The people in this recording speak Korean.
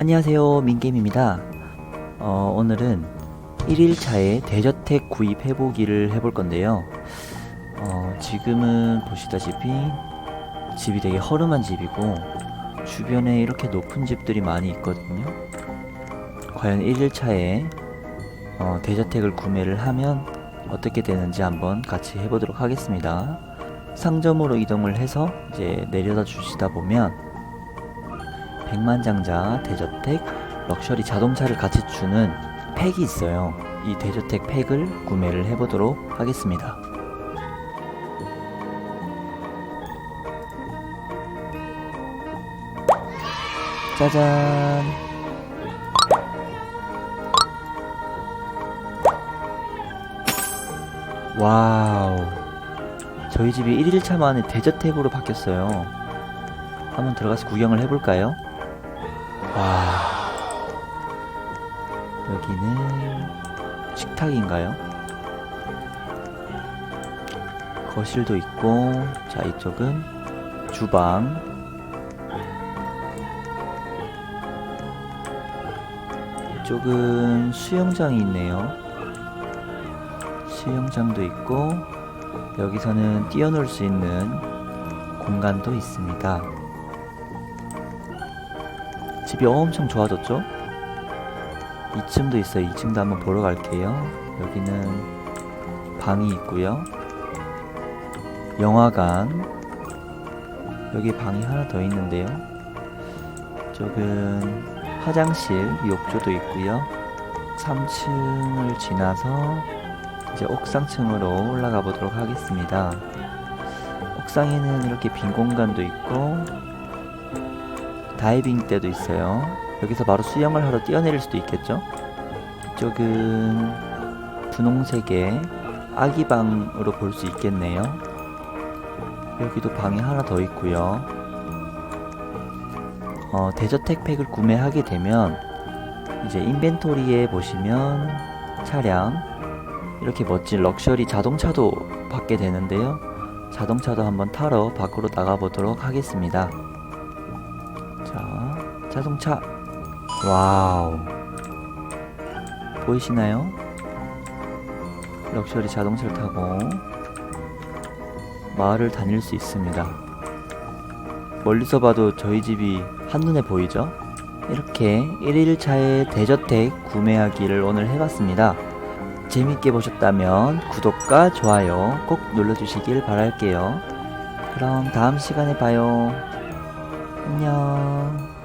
안녕하세요 민게임입니다. 어, 오늘은 1일차에 대저택 구입 해보기를 해볼 건데요. 어, 지금은 보시다시피 집이 되게 허름한 집이고 주변에 이렇게 높은 집들이 많이 있거든요. 과연 1일차에 어, 대저택을 구매를 하면 어떻게 되는지 한번 같이 해보도록 하겠습니다. 상점으로 이동을 해서 이제 내려다 주시다 보면 백만장자 대저택 럭셔리 자동차를 같이 주는 팩이 있어요. 이 대저택 팩을 구매를 해보도록 하겠습니다. 짜잔. 와우. 저희 집이 1일차 만에 대저택으로 바뀌었어요. 한번 들어가서 구경을 해볼까요? 와. 여기는 식탁인가요? 거실도 있고, 자, 이쪽은 주방. 이쪽은 수영장이 있네요. 수영장도 있고, 여기서는 뛰어놀 수 있는 공간도 있습니다. 집이 엄청 좋아졌죠? 2층도 있어요. 2층도 한번 보러 갈게요. 여기는 방이 있고요. 영화관. 여기 방이 하나 더 있는데요. 이쪽은 화장실, 욕조도 있고요. 3층을 지나서 이제 옥상층으로 올라가 보도록 하겠습니다. 옥상에는 이렇게 빈 공간도 있고 다이빙 때도 있어요. 여기서 바로 수영을 하러 뛰어내릴 수도 있겠죠? 이쪽은 분홍색의 아기방으로 볼 수 있겠네요. 여기도 방이 하나 더 있고요. 어, 대저택 팩을 구매하게 되면 이제 인벤토리에 보시면 차량 이렇게 멋진 럭셔리 자동차도 받게 되는데요. 자동차도 한번 타러 밖으로 나가 보도록 하겠습니다. 자, 자동차. 와우. 보이시나요? 럭셔리 자동차를 타고 마을을 다닐 수 있습니다. 멀리서 봐도 저희 집이 한눈에 보이죠? 이렇게 1일차에 대저택 구매하기를 오늘 해봤습니다. 재밌게 보셨다면 구독과 좋아요 꼭 눌러주시길 바랄게요. 그럼 다음 시간에 봐요. 안녕.